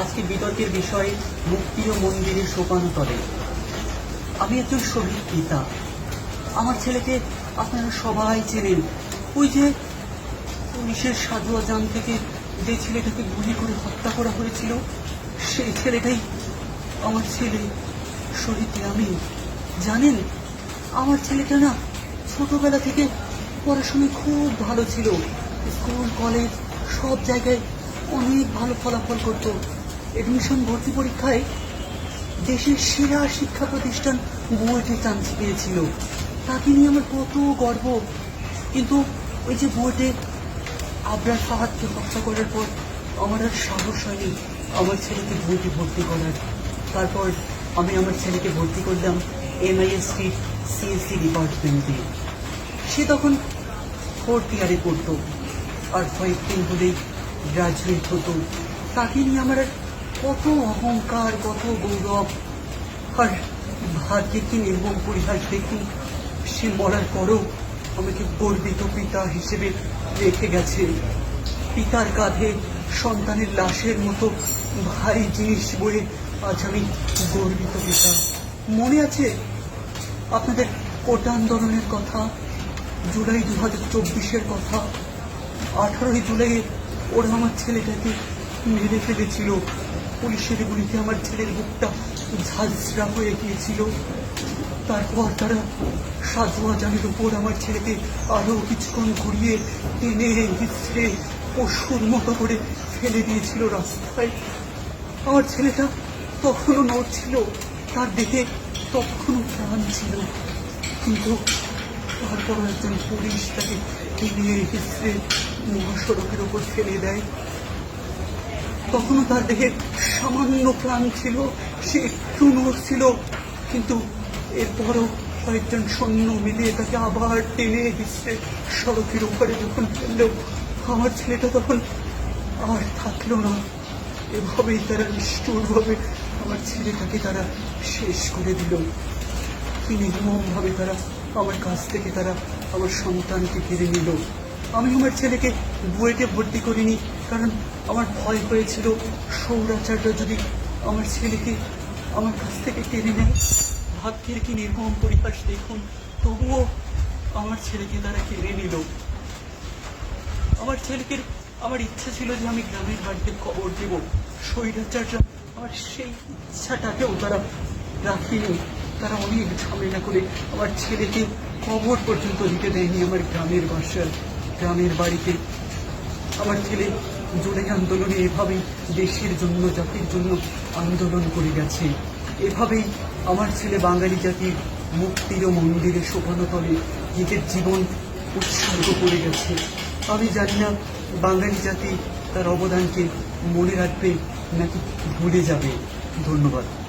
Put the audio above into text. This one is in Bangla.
আজকে বিতর্কের বিষয় মুক্তি ও মন্দিরের সোপানতলে আমি একজন শহীদ পিতা। আমার ছেলেকে আপনারা সবাই চেনেন। ওই যে পুলিশের সাধু আজান থেকে যে ছেলেটাকে গুলি করে হত্যা করা হয়েছিল, সেই ছেলেটাই আমার ছেলে শহীদ আমি জানেন, আমার ছেলেটা না ছোটবেলা থেকে পড়াশোনায় খুব ভালো ছিল। স্কুল, কলেজ সব জায়গায় অনেক ভালো ফলাফল করত। এডমিশন ভর্তি পরীক্ষায় দেশের সেরা শিক্ষা প্রতিষ্ঠান বুয়েটে চান্স পেয়েছিল। তাকে নিয়ে আমার কত গর্ব। কিন্তু ওই যে বুয়েটে আবরার ফাহাদকে হত্যা করার পর আমার আর সাহস হয়নি আমার ছেলেকে বুয়েটে ভর্তি করার। তারপর আমি আমার ছেলেকে ভর্তি করলাম এমআইএসটি সিএসসি ডিপার্টমেন্টে। সে তখন ফোর্থ ইয়ারে পড়তো আর কয়েকদিন হলেই গ্রাজুয়েট হতো। তাকে নিয়ে আমার আর কত অহংকার কত গৌরব আর ভাগ্যে কি নির্মম পরিহাস দেখুন সে মরার পরও আমাকে গর্বিত পিতা হিসেবে রেখে গেছে। পিতার কাঁধে সন্তানের লাশের মতো ভারী জিনিস বলে আজ আমি গর্বিত পিতা। মনে আছে আপনাদের কোটা আন্দোলনের কথা, জুলাই দু হাজার চব্বিশের কথা? আঠারোই জুলাই ওরা আমার ছেলেটাকে মেরে ফেলেছিল। পুলিশের গুলিতে আমার ছেলের বুকটা ঝাঁঝরা হয়ে গিয়েছিল। তারপর তারা সাজু আজানের উপর আমার ছেলেকে আরও কিছুক্ষণ ঘুরিয়ে টেনে হিসড়ে পশুর মতো করে ফেলে দিয়েছিল রাস্তায়। আমার ছেলেটা তখনও নড়ছিল, তার দেখে তখনও প্রাণ ছিল। কিন্তু তারপর একজন পুলিশ তাকে টেনে হিসড়ে মহাসড়কের ওপর ফেলে দেয়। তখনও তার দেহে সামান্য প্রাণ ছিল, সে একটু নড়ছিল কিন্তু এরপরও কয়েকজন সৈন্য মিলে তাকে আবার টেনে হিসড়ে সড়কের উপরে যখন ফেলল। আমার ছেলেটা তখন আর থাকল না। এভাবেই তারা নিষ্ঠুরভাবে আমার ছেলেটাকে তারা শেষ করে দিল। কি নির্মমভাবে তারা আমার কাছ থেকে তারা আমার সন্তানকে কেড়ে নিল। আমি আমার ছেলেকে বুয়েটে ভর্তি করিনি, কারণ আমার ভয় হয়েছিল। সৌরাচার্য যদি আমার ছেলেকে আমার কাছ থেকে কেড়ে নেয়, ভাগ্যের কি নির্মম পরিহাস দেখুন, তবুও আমার ছেলেকে তারা কেড়ে নিল। আমার ছেলেকে, আমার ইচ্ছা ছিল যে আমি গ্রামের বাড়িতে খবর দেব। স্বৈরাচার্য আমার সেই ইচ্ছাটাকেও তারা রাখিনি। তারা অনেক ঝামেলা করে আমার ছেলেকে কবর পর্যন্ত দিতে দেয়নি আমার গ্রামের বাসায় গ্রামের বাড়িতে। আমার ছেলে জুলাই আন্দোলনে এভাবেই দেশের জন্য, জাতির জন্য আন্দোলন করে গেছে। এভাবেই আমার ছেলে বাঙালি জাতির মুক্তির ও মন্দিরে শোভানোতলে নিজের জীবন উৎসর্গ করে গেছে। আমি জানি না বাঙালি জাতি তার অবদানকে মনে রাখবে নাকি ভুলে যাবে। ধন্যবাদ।